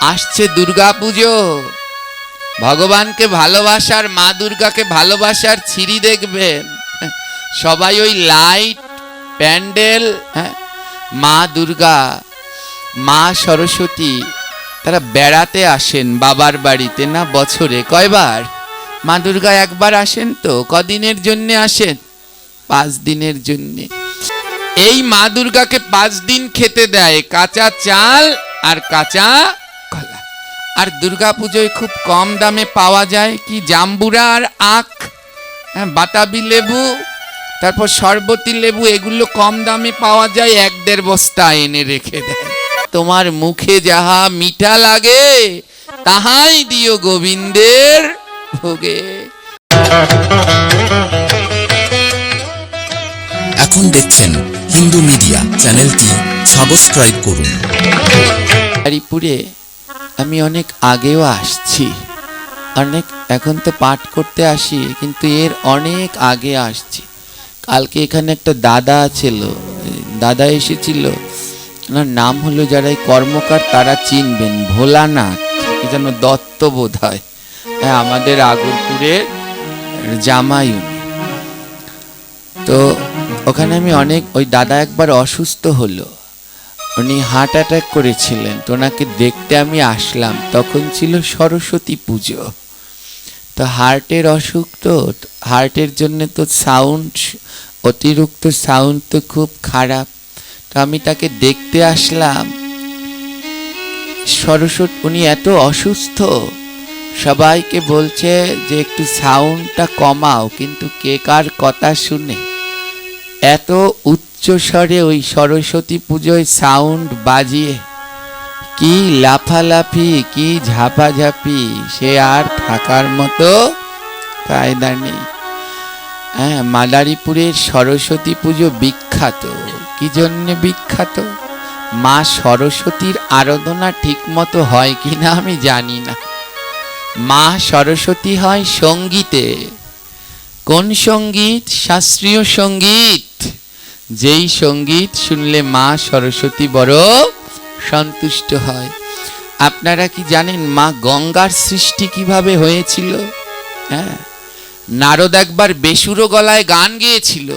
আসছে দুর্গা পুজো ভগবানকে ভালোবাসার মা দুর্গাকে ভালোবাসার ছিরি দেখবেন সবাই ওই লাইট প্যান্ডেল হ্যাঁ, মা দুর্গা মা সরস্বতী তারা বেড়াতে আসেন বাবার বাড়িতে না বছরে কয়বার? মা দুর্গা একবার আসেন তো কদিনের জন্যে আসেন? পাঁচ দিনের জন্যে। এই মা দুর্গাকে পাঁচ দিন খেতে দেয় কাঁচা চাল আর কাঁচা আর দুর্গা পুজোয় খুব কম দামে পাওয়া যায়। কি জাম্বুরা আর আখ হ্যাঁ বাতাবি লেবু তারপর শরবতী লেবু এগুলো কম দামে পাওয়া যায় এক দেড় বস্তা এনে রেখে দেয় তোমার মুখে যাহা মিঠা লাগে তাহাই দিও গোবিন্দের ভোগে। এখন দেখছেন হিন্দু মিডিয়া চ্যানেলটি সাবস্ক্রাইব করুন। হরিপুরে আমি অনেক আগেও আসছি। অনেক এখন তো পাঠ করতে আসি, কিন্তু এর অনেক আগে আসছি। কালকে এখানে একটা দাদা ছিল, দাদা এসেছিল। ওনার নাম হলো যারা এই কর্মকার, তারা চিনবেন, ভোলানাথ, কি যেন দত্ত বোধ হয় হ্যাঁ আমাদের আগরপুরের জামাই তো ওখানে আমি অনেক, ওই দাদা একবার অসুস্থ হলো। উনি হার্ট অ্যাটাক করেছিলেন। তো ওনাকে দেখতে আমি আসলাম। তখন ছিল সরস্বতী পুজো। তো হার্টের অসুখ তো হার্টের জন্য তো সাউন্ড অতিরিক্ত সাউন্ড তো খুব খারাপ। তো আমি তাকে দেখতে আসলাম। সরস্বতী, উনি এত অসুস্থ। সবাইকে বলছে যে একটু সাউন্ডটা কমাও, কিন্তু কে কার কথা শুনে। এত উচ্চ স্বরে ওই সরস্বতী পুজোয় সাউন্ড বাজিয়ে, কি লাফালাফি, কি ঝাপাঝাপি, সে আর থাকার মতো কায়দা নেই। হ্যাঁ মাদারীপুরের সরস্বতী পুজো বিখ্যাত। কি জন্যে বিখ্যাত? মা সরস্বতীর আরাধনা ঠিকমতো হয় কিনা আমি জানি না। মা সরস্বতী হয় সঙ্গীতে। কোন সংগীত? শাস্ত্রীয় সংগীত? যেই সংগীত শুনলে মা সরস্বতী বড় সন্তুষ্ট হয়। আপনারা কি জানেন মা গঙ্গার সৃষ্টি কীভাবে হয়েছিল? হ্যাঁ নারদ একবার বেসুরো গলায় গান গেয়েছিল।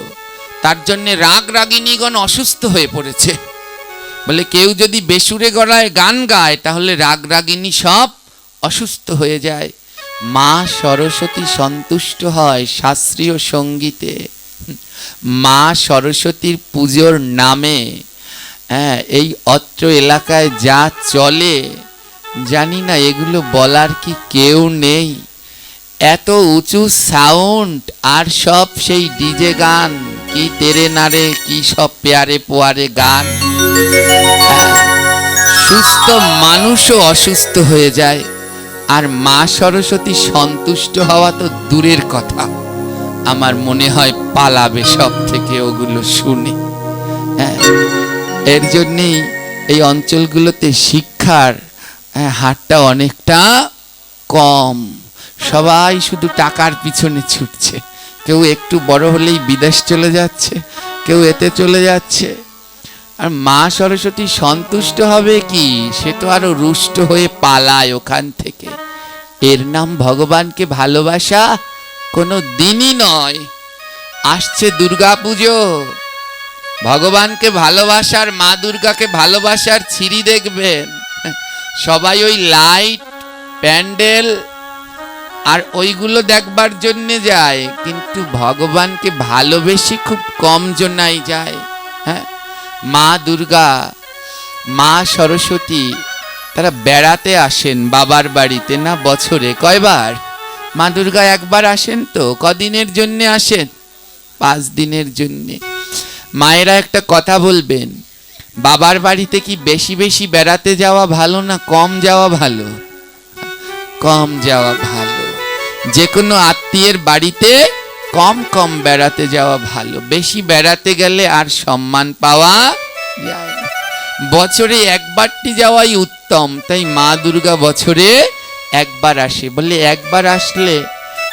তার জন্য রাগ রাগিনীগণ অসুস্থ হয়ে পড়েছে। বলে কেউ যদি বেসুরে গলায় গান গায়, তাহলে রাগ রাগিনী সব অসুস্থ হয়ে যায়। মা সরস্বতী সন্তুষ্ট হয় শাস্ত্রীয় সঙ্গীতে। মা সরস্বতীর পুজোর নামে হ্যাঁ এই অত্র এলাকায় যা চলে জানি না এগুলো বলার কি কেউ নেই। এত উঁচু সাউন্ড আর সব সেই ডিজে গান কি তেরে নারে কি সব পেয়ারে পোয়ারে গান। হ্যাঁ, সুস্থ মানুষও অসুস্থ হয়ে যায় আর মা সরস্বতী সন্তুষ্ট হওয়া তো দূরের কথা। আমার মনে হয় পালাবে সব থেকে ওগুলো শুনে। হ্যাঁ এর জন্যেই এই অঞ্চলগুলোতে শিক্ষার হ্যাঁ, হারটা অনেকটা কম। সবাই শুধু টাকার পিছনে ছুটছে। কেউ একটু বড় হলেই বিদেশ চলে যাচ্ছে কেউ এতে চলে যাচ্ছে। আর মা সরস্বতী সন্তুষ্ট হবে কি? সে তো আরও রুষ্ট হয়ে পালায় ওখান থেকে। এর নাম ভগবানকে ভালোবাসা কোনো দিনই নয়। আসছে দুর্গা পুজো ভগবানকে ভালোবাসার, মা দুর্গাকে ভালোবাসার ছিঁড়ি দেখবেন। সবাই ওই লাইট, প্যান্ডেল আর ওইগুলো দেখবার জন্যে যায়, কিন্তু ভগবানকে ভালোবেসে খুব কম জনাই যায়। হ্যাঁ? মা দুর্গা, মা সরস্বতী, তারা বেড়াতে আসেন বাবার বাড়িতে না বছরে? কয়বার? মা দুর্গা একবার আসেন তো? কদিনের জন্যে আসেন? পাঁচ দিনের জন্যে। মায়েরা একটা কথা বলবেন, বাবার বাড়িতে কি বেশি বেশি বেড়াতে যাওয়া ভালো না কম যাওয়া ভালো? কম যাওয়া ভালো। যে কোনো আত্মীয়ের বাড়িতে কম কম বেড়াতে যাওয়া ভালো। বেশি বেড়াতে গেলে আর সম্মান পাওয়া যায় না। বছরে একবারটি যাওয়াই উত্তম। তাই মা দুর্গা বছরে একবার আসে। বলে একবার আসলে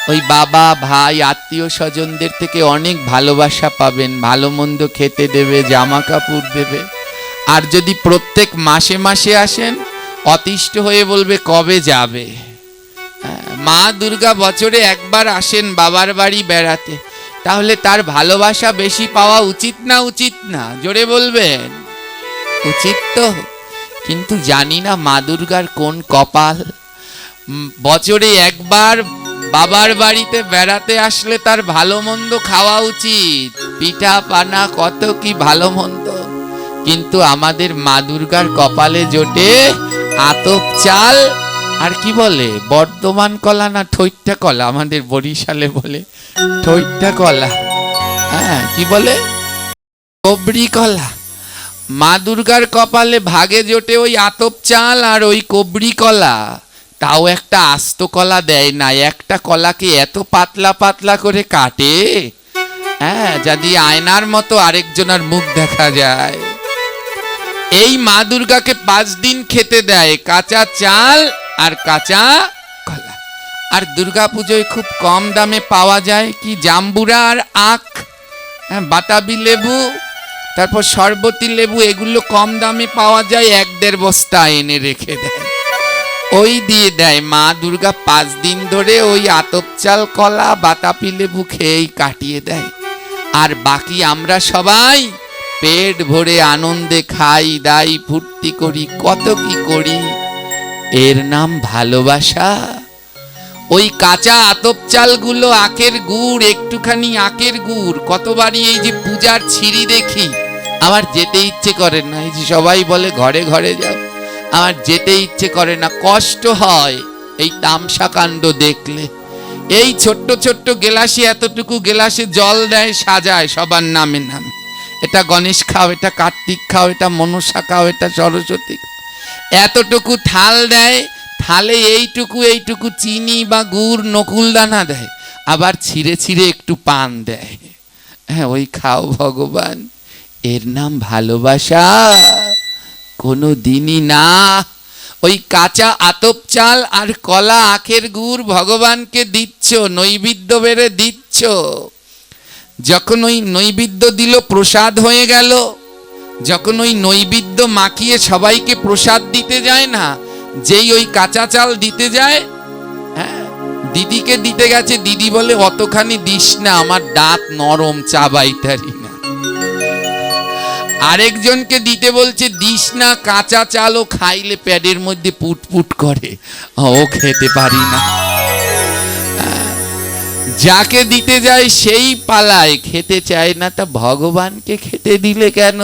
ওই বাবা ভাই আত্মীয় স্বজনদের থেকে অনেক ভালোবাসা পাবেন ভালো মন্দ খেতে দেবে জামা কাপড় দেবে। আর যদি প্রত্যেক মাসে মাসে আসেন অতিষ্ঠ হয়ে বলবে কবে যাবে? হ্যাঁ, মা দুর্গা বছরে একবার আসেন বাবার বাড়ি বেড়াতে। তাহলে তার ভালোবাসা বেশি পাওয়া উচিত না উচিত না? জোরে বলবেন? উচিত তো কিন্তু জানি না মা দুর্গার কোন কপাল। বছরে একবার বাবার বাড়িতে বেড়াতে আসলে তার ভালো মন্দ খাওয়া উচিত। পিঠা পানা কত কি ভালো মন্দ। কিন্তু আমাদের মা দুর্গার কপালে জোটে আতপ চাল, আর কি বলে? বর্ধমান কলা না ঠৈট্টা কলা? আমাদের বরিশালে বলে ঠৈট্টা কলা। হ্যাঁ কি বলে? কবরি কলা। মা দুর্গার কপালে ভাগে জোটে ওই আতপ চাল আর ওই কবরি কলা। তাও একটা আস্ত কলা দেয় না একটা কলাকে এত পাতলা পাতলা করে কাটে? হ্যাঁ যদি আয়নার মতো আরেকজনের মুখ দেখা যায়। এই মা দুর্গাকে পাঁচ দিন খেতে দেয়, কাঁচা চাল আর কাঁচা কলা। আর দুর্গা পুজোয় খুব কম দামে পাওয়া যায় কি জাম্বুরা আর আখ হ্যাঁ বাতাবি লেবু, তারপর শরবতী লেবু, এগুলো কম দামে পাওয়া যায়, এক দেড় বস্তা এনে রেখে দেয়। ওই দিয়ে দেয়। মা দুর্গা পাঁচ দিন ধরে ওই আতপচাল কলা, বাতাপি লেবু খেয়েই কাটিয়ে দেয়। আর বাকি আমরা সবাই পেট ভরে আনন্দে খাই, দাই, ফুর্তি করি, কত কি করি। এর নাম ভালোবাসা। ওই কাঁচা আতপ চালগুলো আখের গুড়, একটুখানি আখের গুড়। কতবারই এই যে পূজার ছিঁড়ি দেখি। আমার যেতে ইচ্ছে করে না। এই যে সবাই বলে, ঘরে ঘরে যাও। আমার যেতে ইচ্ছে করে না, কষ্ট হয় এই তামসা কাণ্ড দেখলে। এই ছোট্ট ছোট্ট গেলাসে, এতটুকু গেলাসে জল দেয়, সাজায়, সবার নামে নামে। এটা গণেশ খাও, এটা কার্তিক খাও, এটা মনসা খাও, এটা সরস্বতী। এতটুকু থাল দেয়, থালে এইটুকু এইটুকু চিনি বা গুড়, নকুল দানা দেয়। আবার ছিঁড়ে ছিঁড়ে একটু পান দেয়। হ্যাঁ ওই খাও ভগবান, এর নাম ভালোবাসা। কোনো দিনই না। ওই কাঁচা আতপ চাল আর কলা আখের গুড় ভগবানকে দিচ্ছ, নৈবেদ্য বেড়ে দিচ্ছ। যখন ওই নৈবেদ্য দিল, প্রসাদ হয়ে গেল। যখন ওই নৈবেদ্য মাখিয়ে সবাইকে প্রসাদ দিতে যায় না, যেই ওই কাঁচা চাল দিতে যায় হ্যাঁ দিদিকে দিতে গেছে। দিদি বলে, অতখানি দিস না, আমার দাঁত নরম চাবাইতারি আরেকজনকে দিতে বলছে, দিস না, কাঁচা চালও খাইলে প্যাডের মধ্যে পুট পুট করে ও খেতে পারি না। যাকে দিতে যায় সেই পালায়, খেতে চায় না, তা ভগবানকে খেতে দিলে কেন?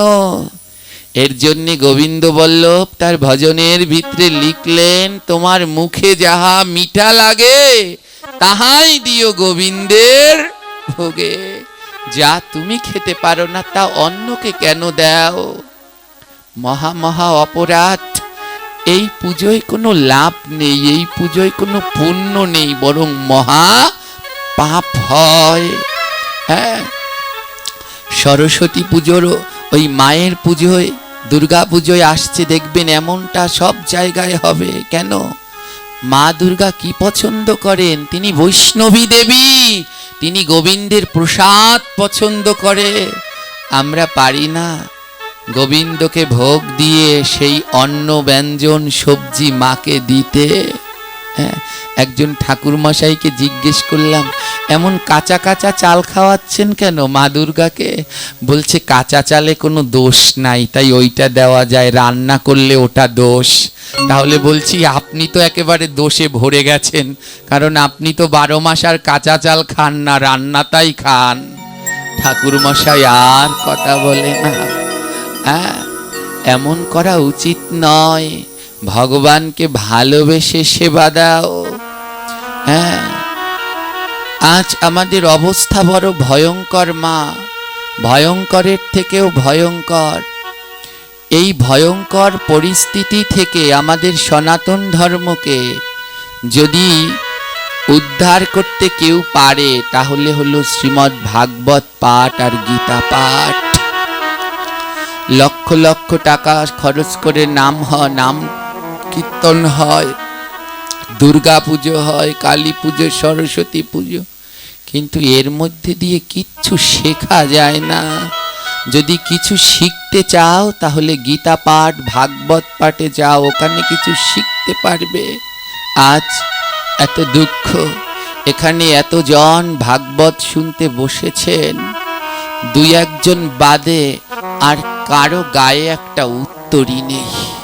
এর জন্যে গোবিন্দ বল্লভ তার ভজনের ভিতরে লিখলেন, তোমার মুখে যাহা মিঠা লাগে, তাহাই দিও গোবিন্দের ভোগে। যা তুমি খেতে পারো না তা অন্যকে কেন দাও? মহা মহা অপরাধ। এই পুজোয় কোনো লাভ নেই, এই পুজোয় কোনো পুণ্য নেই, বরং মহা পাপ হয়। হ্যাঁ সরস্বতী পুজোর ওই মায়ের পুজোয়, দুর্গা পুজোয় আসছে, দেখবেন এমনটা সব জায়গায় হবে। কেন? মা দুর্গা কি পছন্দ করেন? তিনি বৈষ্ণবী দেবী। তিনি গোবিন্দের প্রসাদ পছন্দ করে। আমরা পারি না গোবিন্দকে ভোগ দিয়ে সেই অন্ন ব্যঞ্জন সবজি মাকে দিতে। হ্যাঁ একজন ঠাকুর মশাইকে জিজ্ঞেস করলাম, এমন কাঁচা কাঁচা চাল খাওয়াচ্ছেন কেন মা দুর্গাকে? বলছে, কাঁচা চালে কোনো দোষ নাই, তাই ওইটা দেওয়া যায়, রান্না করলে ওটা দোষ। তাহলে বলছি, আপনি তো একেবারে দোষে ভরে গেছেন, কারণ আপনি তো বারো মাস আর কাঁচা চাল খান না রান্নাটাই খান। ঠাকুর মশাই আর কথা বলে না। হ্যাঁ এমন করা উচিত নয়, ভগবানকে ভালোবেসে সেবা দাও। হ্যাঁ আজ আমাদের অবস্থা বড় ভয়ঙ্কর, মা। ভয়ঙ্করের থেকেও ভয়ঙ্কর। এই ভয়ঙ্কর পরিস্থিতি থেকে আমাদের সনাতন ধর্মকে যদি উদ্ধার করতে কেউ পারে, তাহলে হলো শ্রীমদ্ ভাগবত পাঠ আর গীতা পাঠ। লক্ষ লক্ষ টাকা খরচ করে নাম হয় নাম কীর্তন হয়। দুর্গা পুজো হয়, কালী পুজো, সরস্বতী পুজো। কিন্তু এর মধ্যে দিয়ে কিচ্ছু শেখা যায় না। যদি কিছু শিখতে চাও, তাহলে গীতা পাঠ, ভাগবত পাঠে যাও, ওখানে কিছু শিখতে পারবে। আজ এত দুঃখ। এখানে এতজন ভাগবত শুনতে বসেছেন। দুই একজন বাদে আর কারও গায়ে একটা উত্তরই নেই।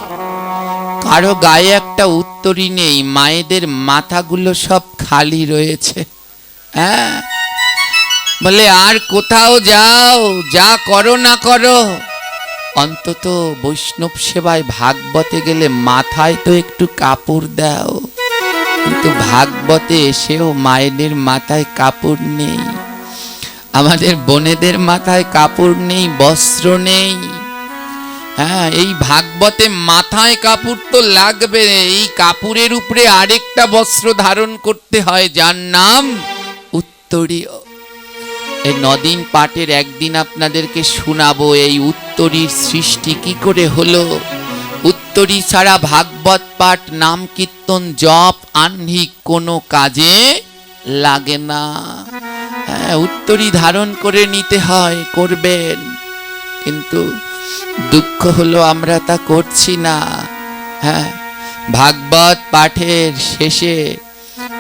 কারও গায়ে একটা উত্তরই নেই, মায়েদের মাথাগুলো সব খালি রয়েছে। হ্যাঁ? বলে, আর কোথাও যাও, যা করো না করো। অন্তত বৈষ্ণব সেবায় ভাগবতে গেলে মাথায় তো একটু কাপড় দাও। কিন্তু ভাগবতে এসেও মায়েদের মাথায় কাপড় নেই। আমাদের বোনেদের মাথায় কাপড় নেই, বস্ত্র নেই। হ্যাঁ এই ভাগবতে মাথায় কাপড় তো লাগবে। এই কাপড়ের উপরে আরেকটা বস্ত্র ধারণ করতে হয়, যার নাম উত্তরীয় এই নদিন পাঠের একদিন আপনাদেরকে শোনাবো, এই উত্তরীর সৃষ্টি কি করে হলো? উত্তরী ছাড়া ভাগবত পাঠ, নাম কীর্তন, জপ আহ্নিক কোনো কাজে লাগে না। হ্যাঁ উত্তরী ধারণ করে নিতে হয়, করবেন। কিন্তু দুঃখ হলো আমরা তা করছি না। হ্যাঁ ভাগবত পাঠের শেষে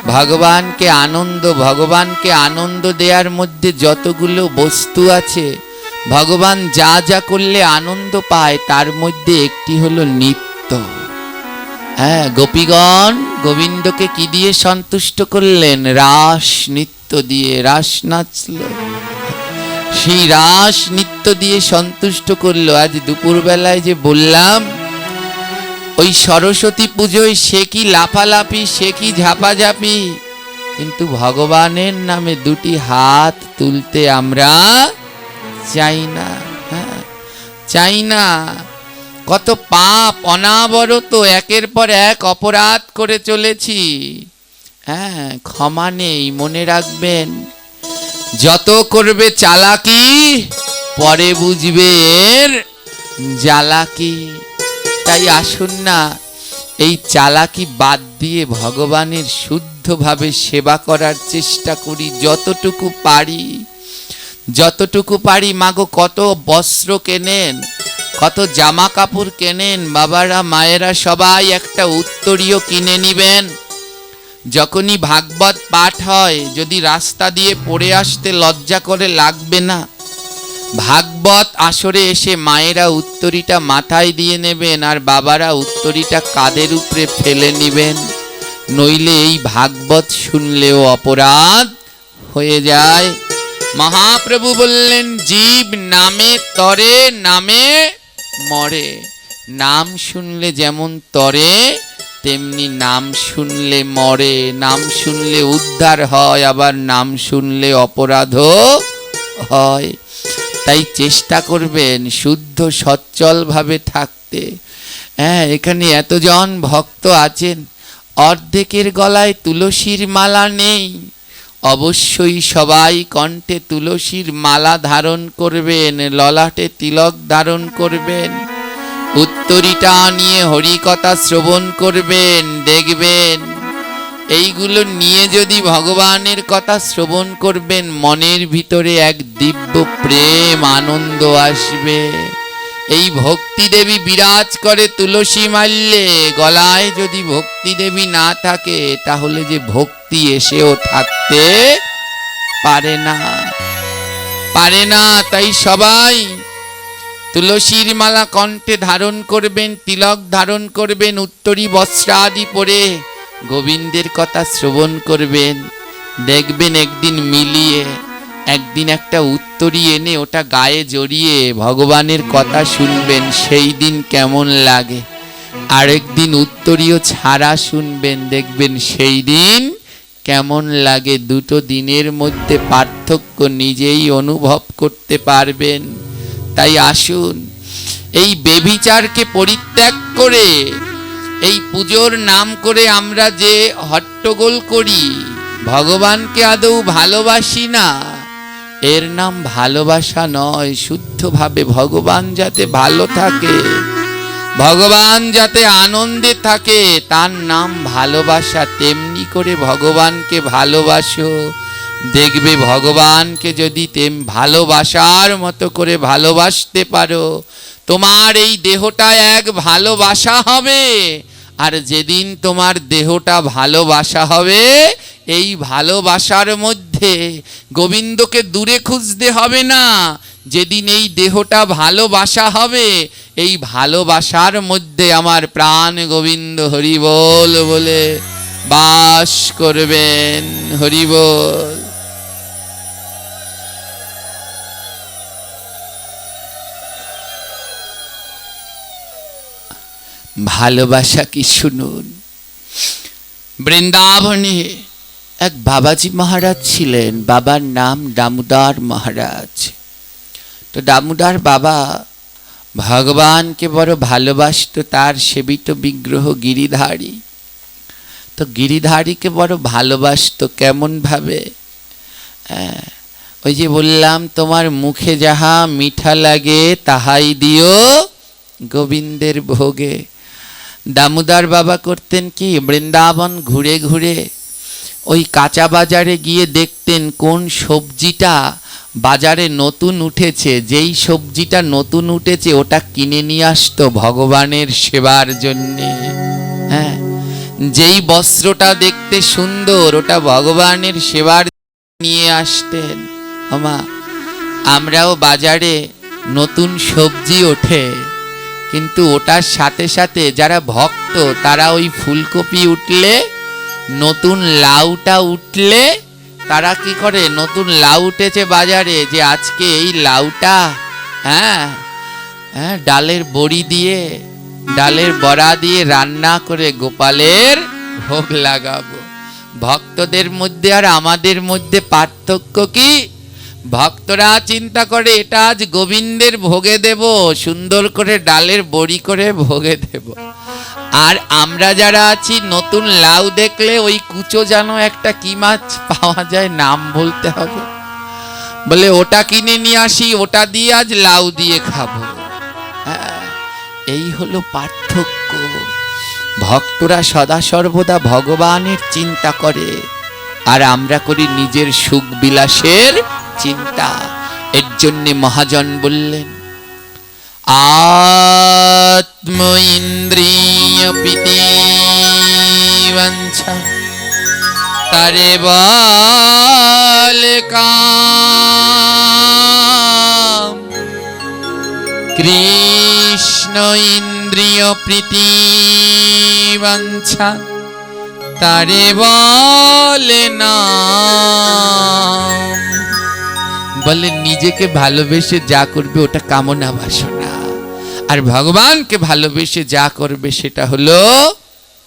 ভগবানকে আনন্দ ভগবানকে আনন্দ দেওয়ার মধ্যে যতগুলো বস্তু আছে, ভগবান যা যা করলে আনন্দ পায়, তার মধ্যে একটি হলো নিত্য। হ্যাঁ গোপীগণ গোবিন্দকে কি দিয়ে সন্তুষ্ট করলেন? রাস নৃত্য দিয়ে, রাস নাচলো। সেই রাস নৃত্য দিয়ে সন্তুষ্ট করল। আজ দুপুরবেলায় যে বললাম, ওই সরস্বতী পুজোয় সে কি লাফালাফি, সে কি ঝাপাঝাপি? কিন্তু ভগবানের নামে দুটি হাত তুলতে আমরা চাই না হ্যাঁ চাই না। কত পাপ অনাবরত, একের পর এক অপরাধ করে চলেছি। হ্যাঁ ক্ষমা নেই, মনে রাখবেন। যত করবে চালাকি, পরে বুঝবে এর জ্বালাকি। তাই আসুন না, এই চালাকি বাদ দিয়ে ভগবানের শুদ্ধভাবে সেবা করার চেষ্টা করি যতটুকু পারি। যতটুকু পারি, মাগো, কত বস্ত্র কেনেন, কত জামা কাপড় কেনেন, বাবারা, মায়েরা সবাই একটা উত্তরীয় কিনে নিবেন। যখনই ভাগবত পাঠ হয়, যদি রাস্তা দিয়ে পড়ে আসতে লজ্জা করে, লাগবে না। ভাগবত আসরে এসে মায়েরা উত্তরীটা মাথায় দিয়ে নেবেন আর বাবারা উত্তরীটা কাদের উপরে ফেলে নেবেন। নইলে এই ভাগবত শুনলেও অপরাধ হয়ে যায়। মহাপ্রভু বললেন, জীব নামে তরে, নামে মরে। নাম শুনলে যেমন তরে তেমনি নাম শুনলে মরে, নাম শুনলে উদ্ধার হয়, আবার নাম শুনলে অপরাধও হয়। তাই চেষ্টা করবেন শুদ্ধ, সচ্ছলভাবে থাকতে। হ্যাঁ এখানে এতজন ভক্ত আছেন, অর্ধেকের গলায় তুলসীর মালা নেই। অবশ্যই সবাই কণ্ঠে তুলসীর মালা ধারণ করবেন, ললাটে তিলক ধারণ করবেন। উত্তরীটা নিয়ে হরিকথা শ্রবণ করবেন, দেখবেন। এইগুলো নিয়ে যদি ভগবানের কথা শ্রবণ করবেন, মনের ভিতরে এক দিব্য প্রেম, আনন্দ আসবে। এই ভক্তি দেবী বিরাজ করে তুলসী মাল্যে, গলায় যদি ভক্তি দেবী না থাকে, তাহলে যে ভক্তি এসেও থাকতে পারে না। পারে না, তাই সবাই তুলসীর মালা কণ্ঠে ধারণ করবেন, তিলক ধারণ করবেন, উত্তরী বস্ত্রাদি পরে গোবিন্দের কথা শ্রবণ করবেন। দেখবেন একদিন মিলিয়ে, একদিন একটা উত্তরী এনে ওটা গায়ে জড়িয়ে ভগবানের কথা শুনবেন, সেই দিন কেমন লাগে। আরেকদিন উত্তরীয় ছাড়া শুনবেন, দেখবেন সেই দিন কেমন লাগে। দুটো দিনের মধ্যে পার্থক্য নিজেই অনুভব করতে পারবেন। তাই আসুন, এই বেবিচারকে পরিত্যাগ করে, এই পুজোর নাম করে আমরা যে হট্টগোল করি, ভগবানকে আদৌ ভালোবাসি না। এর নাম ভালোবাসা নয়, শুদ্ধভাবে ভগবান যাতে ভালো থাকে, ভগবান যাতে আনন্দে থাকে, তার নাম ভালোবাসা তেমনি করে ভগবানকে ভালোবাসো। দেখবে ভগবানকে যদি তেম ভালোবাসার মতো করে ভালোবাসতে পারো, তোমার এই দেহটা এক ভালোবাসা হবে। আর যেদিন তোমার দেহটা ভালোবাসা হবে, এই ভালোবাসার মধ্যে গোবিন্দকে দূরে খুঁজতে হবে না। যেদিন এই দেহটা ভালোবাসা হবে, এই ভালোবাসার মধ্যে আমার প্রাণ গোবিন্দ হরিবোল বলে বাস করবেন হরিবোল। ভালোবাসা কি শুনুন? বৃন্দাবনে এক বাবাজি মহারাজ ছিলেন বাবার নাম দামোদর মহারাজ। তো দামোদর বাবা ভগবানকে বড় ভালোবাসতো তার সেবিত বিগ্রহ গিরিধারী। তো গিরিধারীকে বড় ভালোবাসতো কেমনভাবে? হ্যাঁ, ওই যে বললাম তোমার মুখে যাহা মিঠা লাগে তাহাই দিও গোবিন্দের ভোগে। দামোদর বাবা করতেন কি? বৃন্দাবন ঘুরে ঘুরে ওই কাঁচা বাজারে গিয়ে দেখতেন কোন সবজিটা বাজারে নতুন উঠেছে। যেই সবজিটা নতুন উঠেছে, ওটা কিনে নিয়ে আসতো ভগবানের সেবার জন্যে। হ্যাঁ? যেই বস্ত্রটা দেখতে সুন্দর, ওটা ভগবানের সেবার নিয়ে আসতেন। আমা আমরাও বাজারে নতুন সবজি ওঠে। কিন্তু ওটার সাথে সাথে যারা ভক্ত, তারা ওই ফুলকপি উঠলে, নতুন লাউটা উঠলে, তারা কি করে? নতুন লাউ উঠেছে বাজারে যে আজকে এই লাউটা হ্যাঁ হ্যাঁ ডালের বড়ি দিয়ে, ডালের বড়া দিয়ে রান্না করে গোপালের ভোগ লাগাবো। ভক্তদের মধ্যে আর আমাদের মধ্যে পার্থক্য কি? ভক্তরা চিন্তা করে এটা আজ গোবিন্দের ভোগে দেব সুন্দর করে ডালের বড়ি করে ভোগে দেব। আর আমরা যারা আছি নতুন লাউ দেখলে ওই কুচো যেন একটা কি মাছ পাওয়া যায় নাম বলতে হবে। বলে ওটা কিনে নিয়ে আসি ওটা দিয়ে আজ লাউ দিয়ে খাব। হ্যাঁ, এই হলো পার্থক্য। ভক্তরা সদা সর্বদা ভগবানের চিন্তা করে আর আমরা করি নিজের সুখ বিলাসের চিন্তা। এর জন্যে মহাজন বললেন আত্ম ইন্দ্রিয় প্রীতি বাঞ্ছা তারে কাম? কৃষ্ণ ইন্দ্রিয় প্রীতি বাঞ্ছা তারে বলে না বলে নিজেকে ভালোবেসে যা করবে ওটা কামনা বাসনা। আর ভগবানকে ভালোবেসে যা করবে সেটা হলো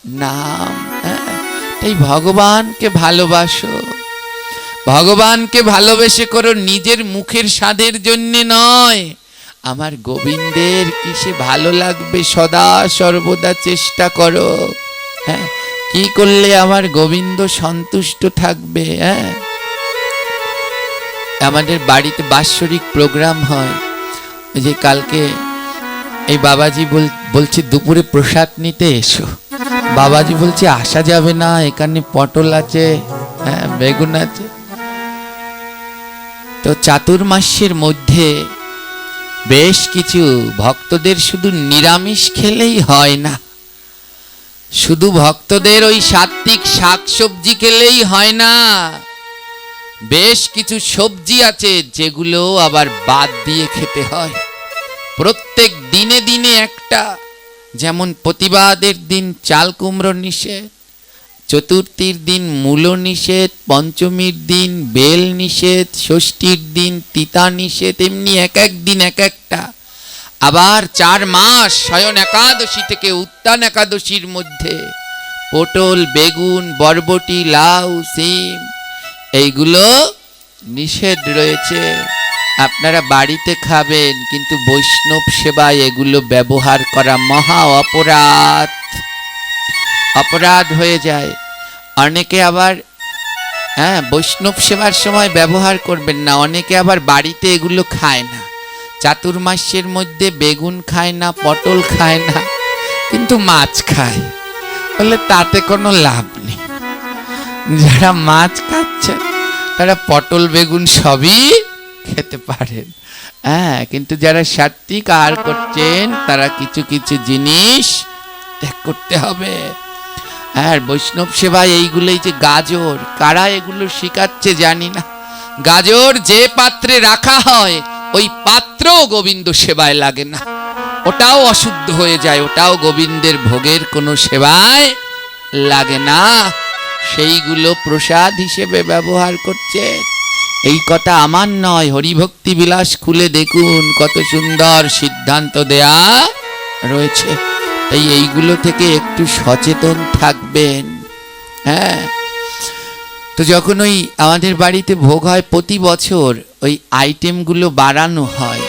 নাম। হ্যাঁ, তাই ভগবানকে ভালোবাসো। ভগবানকে ভালোবেসে করো নিজের মুখের স্বাদের জন্য নয়। আমার গোবিন্দের কিসে ভালো লাগবে সদা সর্বদা চেষ্টা করো। হ্যাঁ কি করলে আমার গোবিন্দ সন্তুষ্ট থাকবে? হ্যাঁ আমাদের বাড়িতে বাৎসরিক প্রোগ্রাম হয়। যে কালকে এই বাবাজি বল- বলছে, দুপুরে প্রসাদ নিতে এসো। বাবাজি বলছে, আসা যাবে না, এখানে পটল আছে হ্যাঁ বেগুন আছে। তো চাতুর্মাস্যের মধ্যে বেশ কিছু ভক্তদের শুধু নিরামিষ খেলেই হয় না। শুধু ভক্তদের ওই সাত্বিক শাকসবজি খেলেই হয় না। বেশ কিছু সবজি আছে যেগুলো আবার বাদ দিয়ে খেতে হয়। প্রত্যেক দিনে দিনে একটা, যেমন প্রতিবাদের দিন চাল কুমড়ো নিষেধ, চতুর্থীর দিন মূলো নিষেধ, পঞ্চমীর দিন বেল নিষেধ, ষষ্ঠীর দিন তিতা নিষেধ, এমনি এক এক দিন এক একটা। আবার চার মাস শয়ন একাদশী থেকে উত্তান একাদশীর মধ্যে পটল, বেগুন, বরবটি, লাউ, সিম এইগুলো নিষেধ রয়েছে। আপনারা বাড়িতে খাবেন, কিন্তু বৈষ্ণব সেবায় এগুলো ব্যবহার করা মহা অপরাধ। অপরাধ হয়ে যায়। অনেকে আবার হ্যাঁ বৈষ্ণব সেবার সময় ব্যবহার করবেন না। অনেকে আবার বাড়িতে এগুলো খায় না। চাতুর্মাসের মধ্যে বেগুন খায় না, পটল খায় না, কিন্তু মাছ খায়। বলে তাতে কোনো লাভ নেই। যারা মাছ খাচ্ছে, তারা পটল, বেগুন সবই খেতে পারেন হ্যাঁ কিন্তু যারা সাত্বিক আর করছেন, তারা কিছু কিছু জিনিস ত্যাগ করতে হবে। আর বৈষ্ণব সেবায় এইগুলোই যে গাজর, কারা এগুলো শিখাচ্ছে জানি না। গাজর যে পাত্রে রাখা হয়, ওই পাত্রও গোবিন্দ সেবায় লাগে না। ওটাও অশুদ্ধ হয়ে যায়, ওটাও গোবিন্দের ভোগের কোনো সেবায় লাগে না। সেইগুলো প্রসাদ হিসেবে ব্যবহার করছে। এই কথা আমার নয়, হরিভক্তি বিলাস খুলে দেখুন কত সুন্দর সিদ্ধান্ত দেয়া রয়েছে। তাই এইগুলো থেকে একটু সচেতন থাকবেন। হ্যাঁ। তো যখন ওই আমাদের বাড়িতে ভোগ হয় প্রতি বছর, ওই আইটেমগুলো বাড়ানো হয়।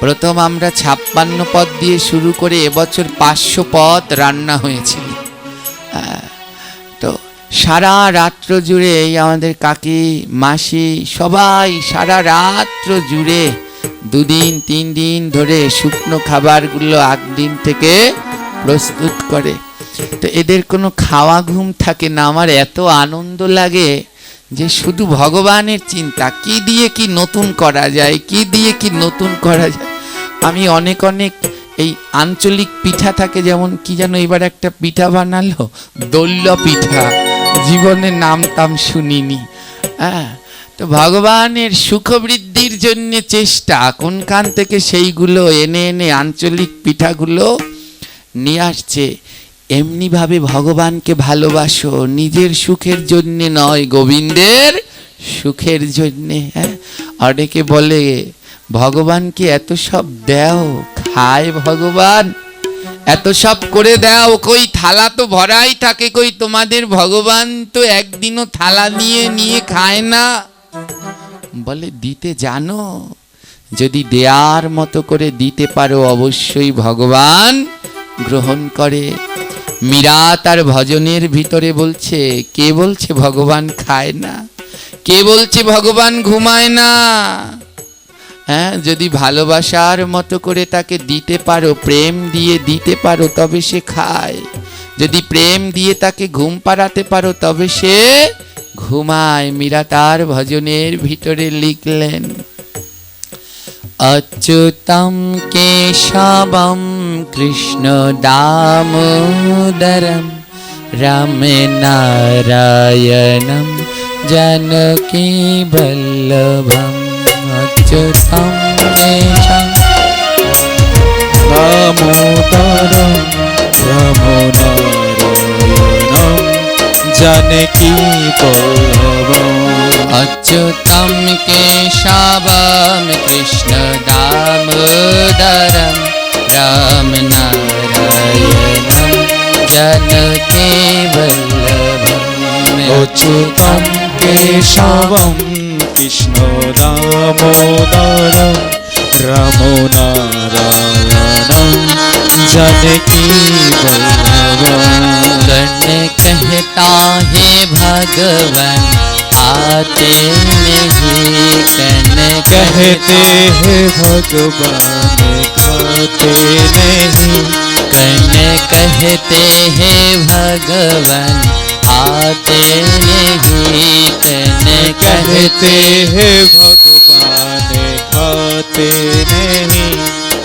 প্রথম আমরা ছাপ্পান্ন পদ দিয়ে শুরু করে এবছর পাঁচশো পদ রান্না তো সারা রাত্র জুড়ে আমাদের কাকি, মাসি, সবাই সারা রাত্র জুড়ে দুদিন, তিন দিন ধরে শুকনো খাবারগুলো আগ দিন থেকে প্রস্তুত করে। তো এদের কোনো খাওয়া ঘুম থাকে না। আমার এত আনন্দ লাগে যে শুধু ভগবানের চিন্তা, কি দিয়ে কি নতুন করা যায়, কি দিয়ে কি নতুন করা যায়। আমি অনেক অনেক এই আঞ্চলিক পিঠা থাকে, যেমন কি যেন এবার একটা পিঠা বানালো দোল্য পিঠা। জীবনে নাম টাম শুনিনি। হ্যাঁ? তো ভগবানের সুখবৃদ্ধির জন্য চেষ্টা, কোনখান থেকে সেইগুলো এনে এনে আঞ্চলিক পিঠাগুলো নিয়ে আসছে, এমনিভাবে ভগবানকে ভালোবাসো, নিজের সুখের জন্যে নয়, গোবিন্দের সুখের জন্যে হ্যাঁ? অনেকে বলে, ভগবানকে এত সব দেও, খায় ভগবান? এত সব করে দাও, কই থালা তো ভরাই থাকে, কই তোমাদের ভগবান তো একদিনও থালা নিয়ে নিয়ে খায় না। বলে, দিতে জানো, যদি দেয়ার মতো করে দিতে পারো, অবশ্যই ভগবান গ্রহণ করে। মীরা তার ভজনের ভিতরে বলছে, কে বলছে ভগবান খায় না? কে বলছে ভগবান ঘুমায় না? হ্যাঁ যদি ভালোবাসার মতো করে তাকে দিতে পারো, প্রেম দিয়ে দিতে পারো, তবে সে খায়। যদি প্রেম দিয়ে তাকে ঘুম পাড়াতে পারো, তবে সে ঘুমায়। মীরা তার ভজনের ভিতরে লিখলেন, অচ্যুতম কেশবম কৃষ্ণ দামোদরম, রামে নারায়ণম, জানকী বল্লভম। अच्युतं येषां दामोदरं रमुनरं जनकी पौरवम् अच्युतं केशावं कृष्णदामोदरं राम नारायणं जनकेवल्लभम् अच्युतं केशवम् কৃষ্ণ দামোদরম রামনারায়ণম জানকী বল্লভম कर्ण कहता है भगवान आते नहीं कर्ण कहते हैं भगवान खाते नहीं कर्ण कहते हैं भगवान आते नहीं कर्ण कहते हैं भगवान खाते नहीं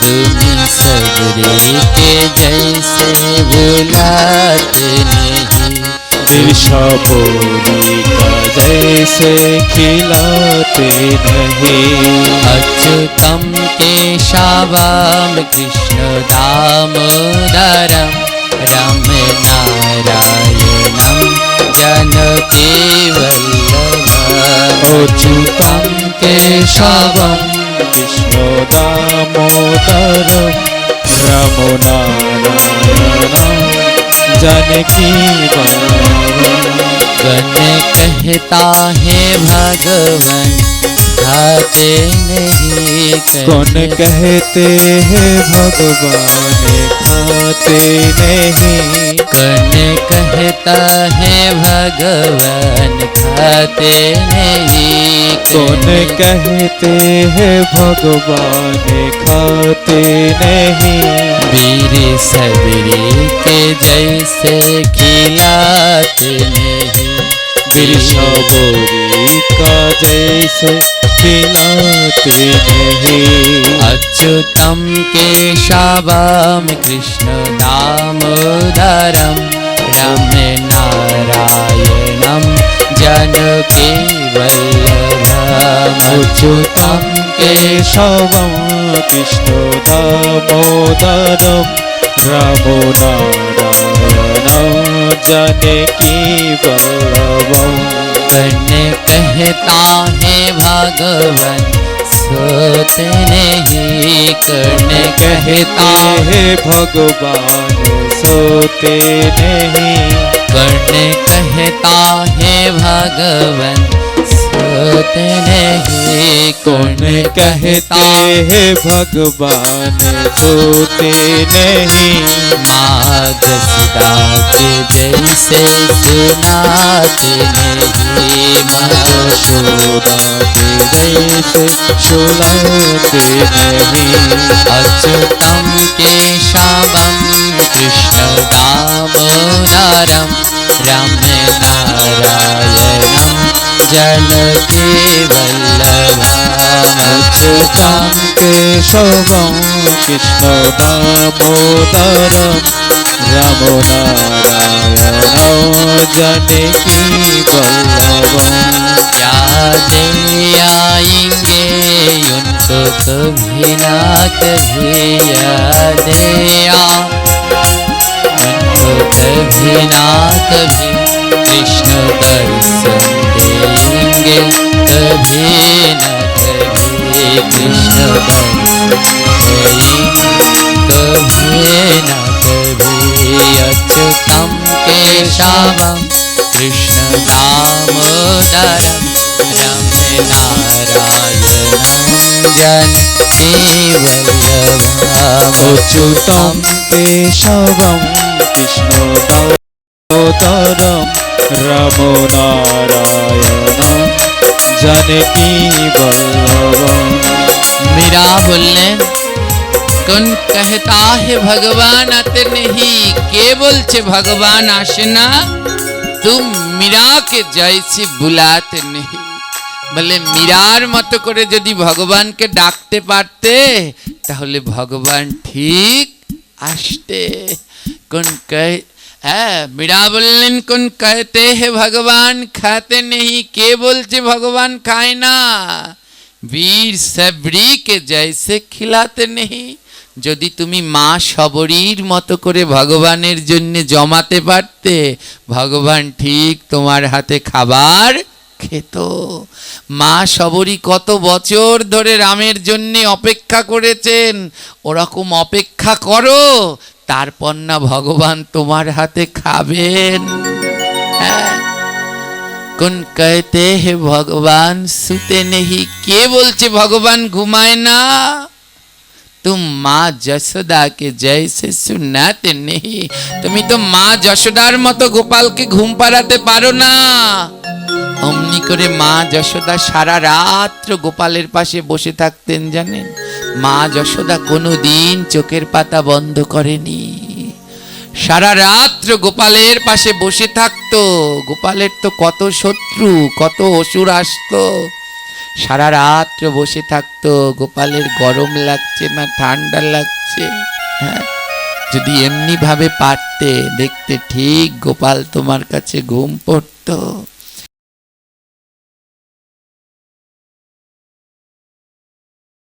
तुम्हें सबरे के जैसे बुलाते नहीं दिशापुरी का जैसे खिलाते नहीं अच्युतं केशवं कृष्ण दामोदरं रमनारायणं जनके वल्लभम् अच्युतं केशवं विष्णु दामोदरं रमुनारायणं जानकी वल्लभम् कन कहता है भगवान। खाते नहीं कौन कहते हैं भगवान। खाते नहीं। कन कहता है भगवान खाते नहीं। कौन कहते हैं भगवान खाते नहीं। वीर सबरी के जैसे खिलाते नहीं। ऋषभोगी का जैसे खिलाते नहीं अच्युतम केशवम कृष्ण दामोदरम रमे नारायणं जनके वैर अच्युतं केशवं कृष्ण तोदरं प्रमुदा जनके ब कर्ण कहता है, भगवन, सोते नहीं, कर्ण कहता है, भगवान, सोते नहीं। कर्ण कहता है, भगवन सोते नहीं कौन कहते हैं भगवान सोते नहीं। माँ के जैसे सुनाते नहीं माँ के जैसे सुनाते नहीं। अच्युतं केशवं कृष्णदामोदरं रम्यनारायणं जनके वल्लभम् अच्युतं केशवं कृष्ण दामोदरं रामो नारायणं जानकी वल्लभम् यादे आएंगे उनको कभी ना कभी यादे आ उनको कभी ना कभी कृष्ण दर्शन देंगे कभी ना कभी कृष्ण दर्शन देंगे कभी ना कभी अच्युतम केशवम कृष्ण दामोदरम रम्य नारायणं जनके वल्लभम् अच्युतं केशवं कृष्णोदरं रामो नारायणं जानकी वल्लभम् मीरा বললেন কোন कहता है भगवान आते नहीं কে বলছে ভগবান আসে না তুম মীরাকে জয়সে বুলাতে নেই বলে মীরার মতো করে যদি ভগবানকে ডাকতে পারতে তাহলে ভগবান ঠিক আসতে কোন কহ হ্যাঁ হ্যাঁ, মীরা বললেন কোন কহতে হে ভগবান? খাতে নেই, কে বলছে ভগবান? খায় না। বীর সবরীকে জয়সে খিলাতে নেই। যদি তুমি মা শবরীর মতো করে ভগবানের জন্য জমাতে পারতে, ভগবান ঠিক তোমার হাতে খাবার খেত। মা শবরী কত বছর ধরে রামের জন্যে অপেক্ষা করেছেন। ওরকম অপেক্ষা করো তারপর না ভগবান তোমার হাতে খাবেন। হ্যাঁ? কোন কয়তে হে ভগবান সুতে নেহি। কে বলছে ভগবান ঘুমায় না? তুম মা যশোদাকে জয়সে সুনাতে নেহি। তুমি তো মা যশোদার মতো গোপালকে ঘুম পাড়াতে পারো না। অমনি করে মা যশোদা সারা রাত্র গোপালের পাশে বসে থাকতেন জানেন। মা যশোদা কোনো দিন চোখের পাতা বন্ধ করেনি। সারা রাত্র গোপালের পাশে বসে থাকতো। গোপালের তো কত শত্রু, কত অসুর আসতো। সারা রাত্র বসে থাকতো। গোপালের গরম লাগছে না, ঠান্ডা লাগছে। হ্যাঁ যদি এমনি ভাবে পারতে, দেখতে ঠিক গোপাল তোমার কাছে ঘুম পড়তো।